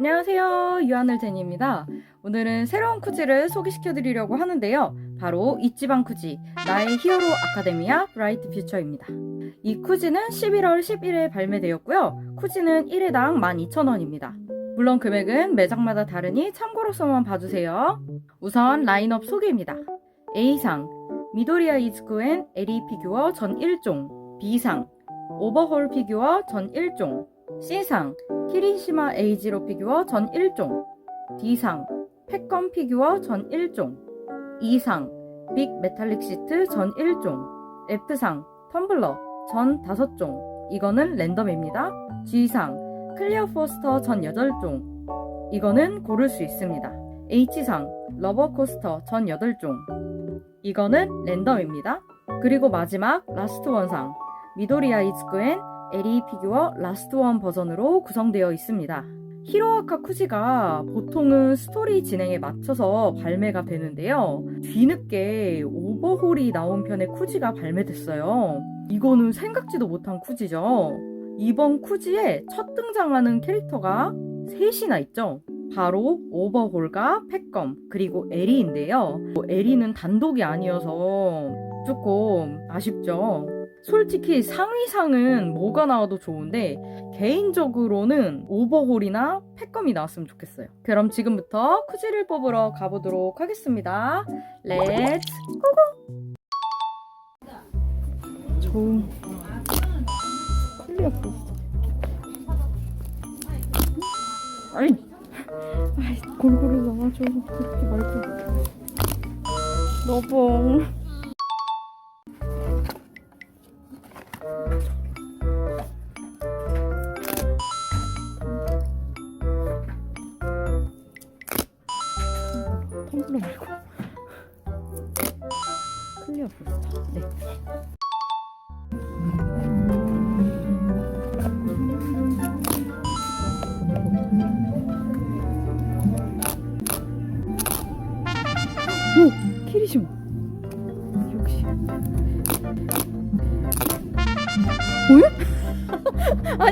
안녕하세요. 유하늘 제니입니다. 오늘은 새로운 쿠지를 소개시켜 드리려고 하는데요. 바로 이지방 쿠지, 나의 히어로 아카데미아 브라이트 퓨처입니다. 이 쿠지는 11월 10일에 발매되었고요. 쿠지는 1회당 12,000원입니다. 물론 금액은 매장마다 다르니 참고로서만 봐주세요. 우선 라인업 소개입니다. A상, 미도리아 이즈쿠엔 에리 피규어 전 1종, B상, 오버홀 피규어 전 1종, C상, 키리시마 에이지로 피규어 전 1종, D상, 팩건 피규어 전 1종, E상, 빅 메탈릭 시트 전 1종, F상, 텀블러 전 5종, 이거는 랜덤입니다. G상, 클리어 포스터 전 8종, 이거는 고를 수 있습니다. H상, 러버 코스터 전 8종, 이거는 랜덤입니다. 그리고 마지막 라스트 원상, 미도리아 이즈쿠엔 에리 피규어 라스트 원 버전으로 구성되어 있습니다. 히로아카 쿠지가 보통은 스토리 진행에 맞춰서 발매가 되는데요. 뒤늦게 오버홀이 나온 편의 쿠지가 발매됐어요. 이거는 생각지도 못한 쿠지죠. 이번 쿠지에 첫 등장하는 캐릭터가 셋이나 있죠. 바로 오버홀과 팩검 그리고 에리인데요. 뭐 에리는 단독이 아니어서 조금 아쉽죠. 솔직히 상위상은 뭐가 나와도 좋은데 개인적으로는 오버홀이나 팩검이 나왔으면 좋겠어요. 그럼 지금부터 쿠지를 뽑으러 가보도록 하겠습니다. 렛츠 고고! 좋은 클리어. 아이, 아이 골고루 나와줘. 그렇게 말고. 너봉.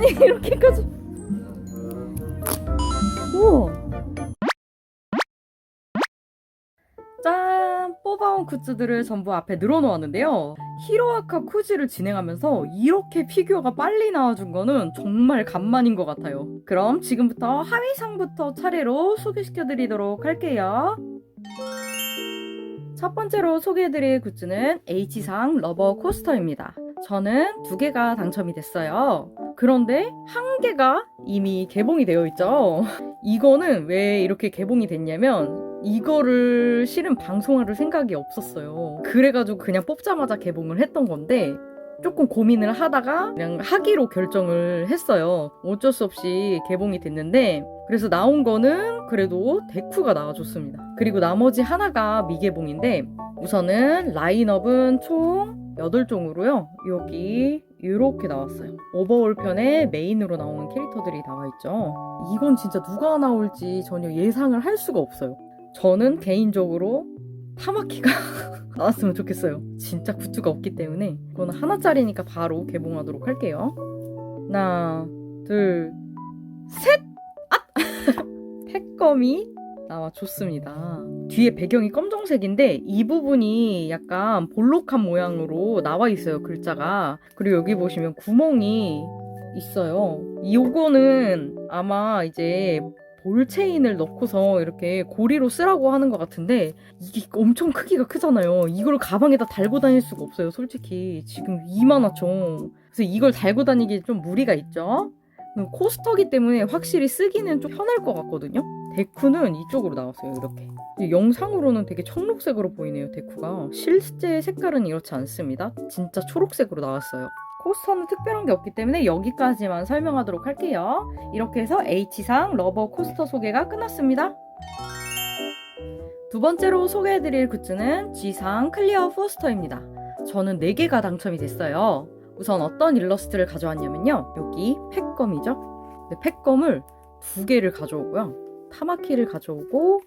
이렇게까지 우와 짠! 뽑아온 굿즈들을 전부 앞에 늘어놓았는데요. 히로아카 쿠지를 진행하면서 이렇게 피규어가 빨리 나와준 거는 정말 간만인 것 같아요. 그럼 지금부터 하위상부터 차례로 소개시켜드리도록 할게요. 첫 번째로 소개해드릴 굿즈는 H상 러버 코스터입니다. 저는 두 개가 당첨이 됐어요. 그런데 한 개가 이미 개봉이 되어 있죠. 이거는 왜 이렇게 개봉이 됐냐면 이거를 실은 방송할 생각이 없었어요. 그래가지고 그냥 뽑자마자 개봉을 했던 건데 조금 고민을 하다가 그냥 하기로 결정을 했어요. 어쩔 수 없이 개봉이 됐는데 그래서 나온 거는 그래도 데쿠가 나와줬습니다. 그리고 나머지 하나가 미개봉인데 우선은 라인업은 총 8종으로요. 여기 이렇게 나왔어요. 오버올 편에 메인으로 나오는 캐릭터들이 나와 있죠. 이건 진짜 누가 나올지 전혀 예상을 할 수가 없어요. 저는 개인적으로 타마키가 나왔으면 좋겠어요. 진짜 굿즈가 없기 때문에 이거는 하나짜리니까 바로 개봉하도록 할게요. 하나, 둘, 셋! 아! 팩검이 나와줬습니다. 뒤에 배경이 검정색인데 이 부분이 약간 볼록한 모양으로 나와 있어요, 글자가. 그리고 여기 보시면 구멍이 있어요. 요거는 아마 이제 볼체인을 넣고서 이렇게 고리로 쓰라고 하는 것 같은데 이게 엄청 크기가 크잖아요. 이걸 가방에다 달고 다닐 수가 없어요, 솔직히. 지금 이만하죠. 그래서 이걸 달고 다니기 좀 무리가 있죠. 코스터기 때문에 확실히 쓰기는 좀 편할 것 같거든요. 데쿠는 이쪽으로 나왔어요, 이렇게. 영상으로는 되게 청록색으로 보이네요, 데쿠가. 실제 색깔은 이렇지 않습니다. 진짜 초록색으로 나왔어요. 코스터는 특별한 게 없기 때문에 여기까지만 설명하도록 할게요. 이렇게 해서 H상 러버 코스터 소개가 끝났습니다. 두 번째로 소개해드릴 굿즈는 G상 클리어 포스터입니다. 저는 4개가 당첨이 됐어요. 우선 어떤 일러스트를 가져왔냐면요. 여기 팩검이죠. 네, 팩검을 두 개를 가져오고요. 타마키를 가져오고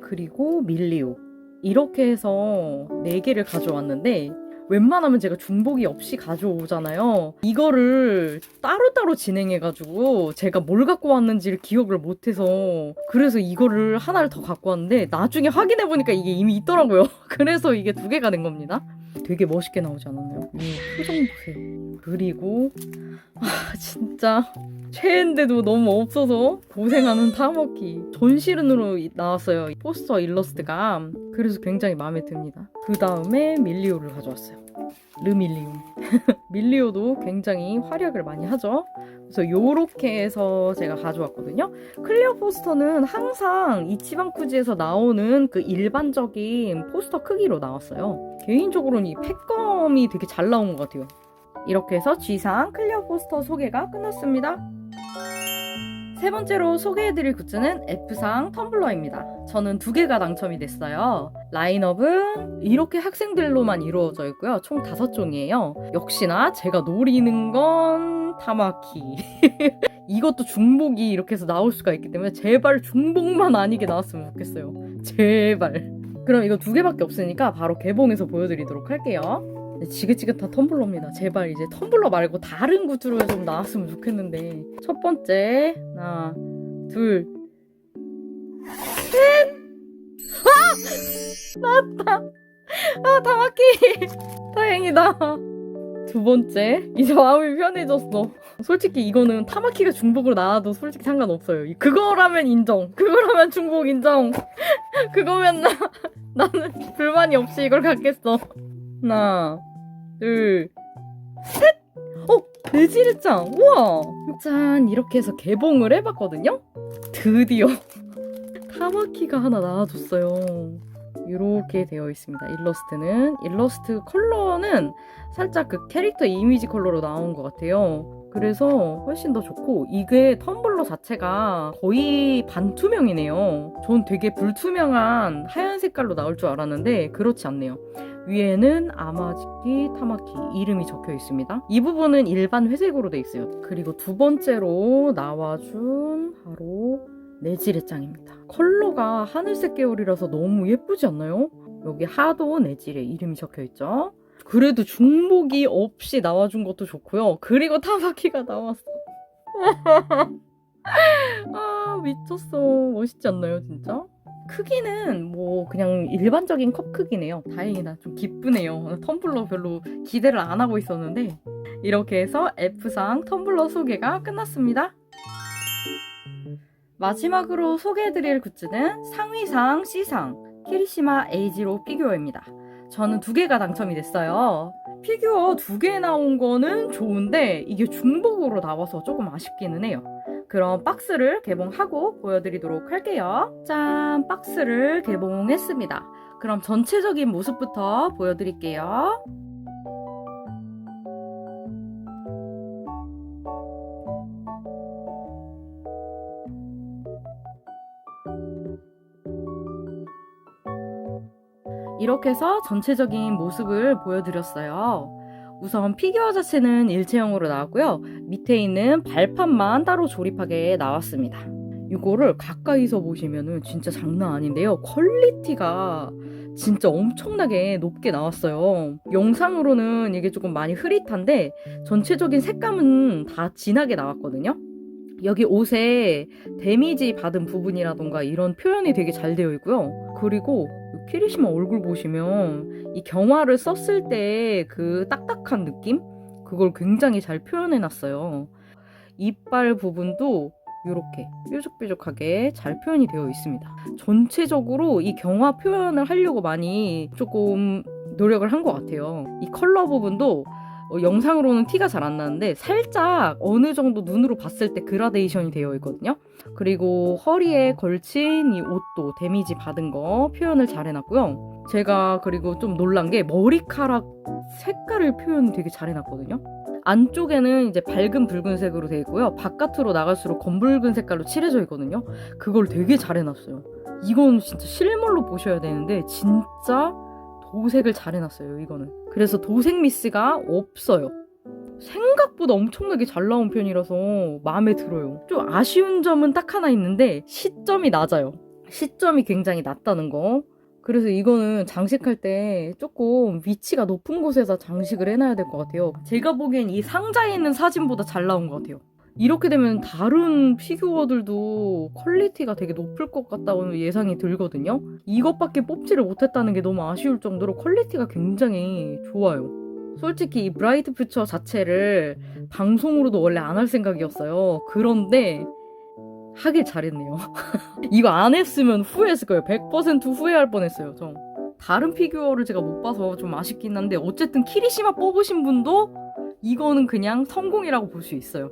그리고 밀리오 이렇게 해서 4개를 가져왔는데 웬만하면 제가 중복이 없이 가져오잖아요. 이거를 따로따로 진행해가지고 제가 뭘 갖고 왔는지를 기억을 못해서 그래서 이거를 하나를 더 갖고 왔는데 나중에 확인해보니까 이게 이미 있더라고요. 그래서 이게 두 개가 된 겁니다. 되게 멋있게 나오지 않았나요? 이 표정 보세요. 그리고 아 진짜 최애인데도 너무 없어서 고생하는 타머키 전시른으로 이- 나왔어요. 이 포스터 일러스트가. 그래서 굉장히 마음에 듭니다. 그 다음에 밀리오를 가져왔어요. 르밀리오 밀리오도 굉장히 활약을 많이 하죠 그래서 요렇게 해서 제가 가져왔거든요 클리어 포스터는 항상 이 치방쿠지에서 나오는 그 일반적인 포스터 크기로 나왔어요 개인적으로는 이 팩검이 되게 잘 나온 것 같아요 이렇게 해서 G상 클리어 포스터 소개가 끝났습니다. 세 번째로 소개해드릴 굿즈는 F상 텀블러입니다. 저는 두 개가 당첨이 됐어요. 라인업은 이렇게 학생들로만 이루어져 있고요. 총 다섯 종이에요. 역시나 제가 노리는 건 타마키. 이것도 중복이 이렇게 해서 나올 수가 있기 때문에 제발 중복만 아니게 나왔으면 좋겠어요. 제발. 그럼 이거 두 개밖에 없으니까 바로 개봉해서 보여드리도록 할게요. 네, 지긋지긋한 텀블러입니다. 제발 이제 텀블러 말고 다른 구두로 좀 나왔으면 좋겠는데. 첫 번째, 하나, 둘, 셋! 아! 나왔다! 아, 다 막히! 다행이다. 두 번째, 이제 마음이 편해졌어. 솔직히 이거는 타마키가 중복으로 나와도 솔직히 상관없어요. 이- 그거라면 인정. 그거라면 중복 인정. 그거면 나, 나는 불만이 없이 이걸 갖겠어. 하나, 둘, 셋! 어, 내지르짱! 우와! 짠! 이렇게 해서 개봉을 해봤거든요? 드디어 타마키가 하나 나와줬어요. 이렇게 되어 있습니다. 일러스트는. 일러스트 컬러는 살짝 그 캐릭터 이미지 컬러로 나온 것 같아요. 그래서 훨씬 더 좋고 이게 텀블러 자체가 거의 반투명이네요. 전 되게 불투명한 하얀 색깔로 나올 줄 알았는데 그렇지 않네요. 위에는 아마지키 타마키 이름이 적혀 있습니다. 이 부분은 일반 회색으로 돼 있어요. 그리고 두 번째로 나와준 바로 네지레짱입니다. 컬러가 하늘색 계열이라서 너무 예쁘지 않나요? 여기 하도 네지레 이름이 적혀 있죠. 그래도 중복이 없이 나와준 것도 좋고요. 그리고 타마키가 나왔어. 아 미쳤어. 멋있지 않나요, 진짜? 크기는 뭐 그냥 일반적인 컵 크기네요. 다행이다. 좀 기쁘네요. 텀블러 별로 기대를 안 하고 있었는데 이렇게 해서 F상 텀블러 소개가 끝났습니다. 마지막으로 소개해드릴 굿즈는 상위상 C상 키리시마 에이지로 피규어입니다. 저는 두 개가 당첨이 됐어요. 피규어 두 개 나온 거는 좋은데 이게 중복으로 나와서 조금 아쉽기는 해요. 그럼 박스를 개봉하고 보여드리도록 할게요. 짠! 박스를 개봉했습니다. 그럼 전체적인 모습부터 보여드릴게요. 이렇게 해서 전체적인 모습을 보여드렸어요. 우선 피규어 자체는 일체형으로 나왔고요. 밑에 있는 발판만 따로 조립하게 나왔습니다. 이거를 가까이서 보시면은 진짜 장난 아닌데요. 퀄리티가 진짜 엄청나게 높게 나왔어요. 영상으로는 이게 조금 많이 흐릿한데 전체적인 색감은 다 진하게 나왔거든요. 여기 옷에 데미지 받은 부분이라던가 이런 표현이 되게 잘 되어 있고요. 그리고 키리시마 얼굴 보시면 이 경화를 썼을 때 그 딱딱한 느낌? 그걸 굉장히 잘 표현해 놨어요. 이빨 부분도 이렇게 뾰족뾰족하게 잘 표현이 되어 있습니다. 전체적으로 이 경화 표현을 하려고 많이 조금 노력을 한 것 같아요. 이 컬러 부분도 어, 영상으로는 티가 잘 안 나는데 살짝 어느 정도 눈으로 봤을 때 그라데이션이 되어 있거든요. 그리고 허리에 걸친 이 옷도 데미지 받은 거 표현을 잘 해놨고요. 제가 그리고 좀 놀란 게 머리카락 색깔을 표현 되게 잘 해놨거든요. 안쪽에는 이제 밝은 붉은색으로 되어 있고요. 바깥으로 나갈수록 검붉은 색깔로 칠해져 있거든요. 그걸 되게 잘 해놨어요. 이건 진짜 실물로 보셔야 되는데 진짜 도색을 잘 해놨어요. 이거는. 그래서 도색 미스가 없어요. 생각보다 엄청나게 잘 나온 편이라서 마음에 들어요. 좀 아쉬운 점은 딱 하나 있는데 시점이 낮아요. 시점이 굉장히 낮다는 거. 그래서 이거는 장식할 때 조금 위치가 높은 곳에서 장식을 해놔야 될 것 같아요. 제가 보기엔 이 상자에 있는 사진보다 잘 나온 것 같아요. 이렇게 되면 다른 피규어들도 퀄리티가 되게 높을 것 같다고 예상이 들거든요. 이것밖에 뽑지를 못했다는 게 너무 아쉬울 정도로 퀄리티가 굉장히 좋아요. 솔직히 이 브라이트 퓨처 자체를 방송으로도 원래 안 할 생각이었어요. 그런데 하길 잘했네요. 이거 안 했으면 후회했을 거예요. 100% 후회할 뻔했어요. 저. 다른 피규어를 제가 못 봐서 좀 아쉽긴 한데 어쨌든 키리시마 뽑으신 분도 이거는 그냥 성공이라고 볼 수 있어요.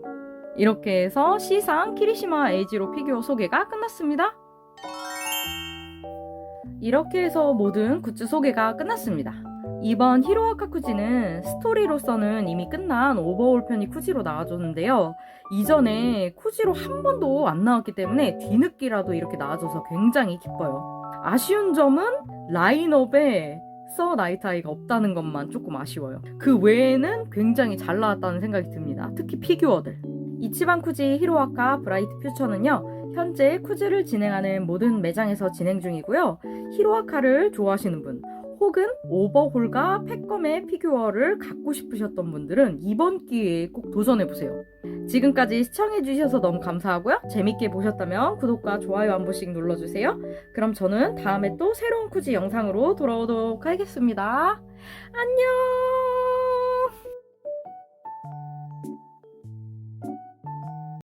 이렇게 해서 시상 키리시마 에이지로 피규어 소개가 끝났습니다. 이렇게 해서 모든 굿즈 소개가 끝났습니다. 이번 히로아카 쿠지는 스토리로서는 이미 끝난 오버올 편이 쿠지로 나와줬는데요. 이전에 쿠지로 한 번도 안 나왔기 때문에 뒤늦기라도 이렇게 나와줘서 굉장히 기뻐요. 아쉬운 점은 라인업에 서 나이타이가 없다는 것만 조금 아쉬워요. 그 외에는 굉장히 잘 나왔다는 생각이 듭니다. 특히 피규어들. 이치반 쿠지 히로아카 브라이트 퓨처는요. 현재 쿠즈를 진행하는 모든 매장에서 진행 중이고요. 히로아카를 좋아하시는 분 혹은 오버홀과 팩검의 피규어를 갖고 싶으셨던 분들은 이번 기회에 꼭 도전해보세요. 지금까지 시청해주셔서 너무 감사하고요. 재밌게 보셨다면 구독과 좋아요 한 번씩 눌러주세요. 그럼 저는 다음에 또 새로운 쿠지 영상으로 돌아오도록 하겠습니다. 안녕!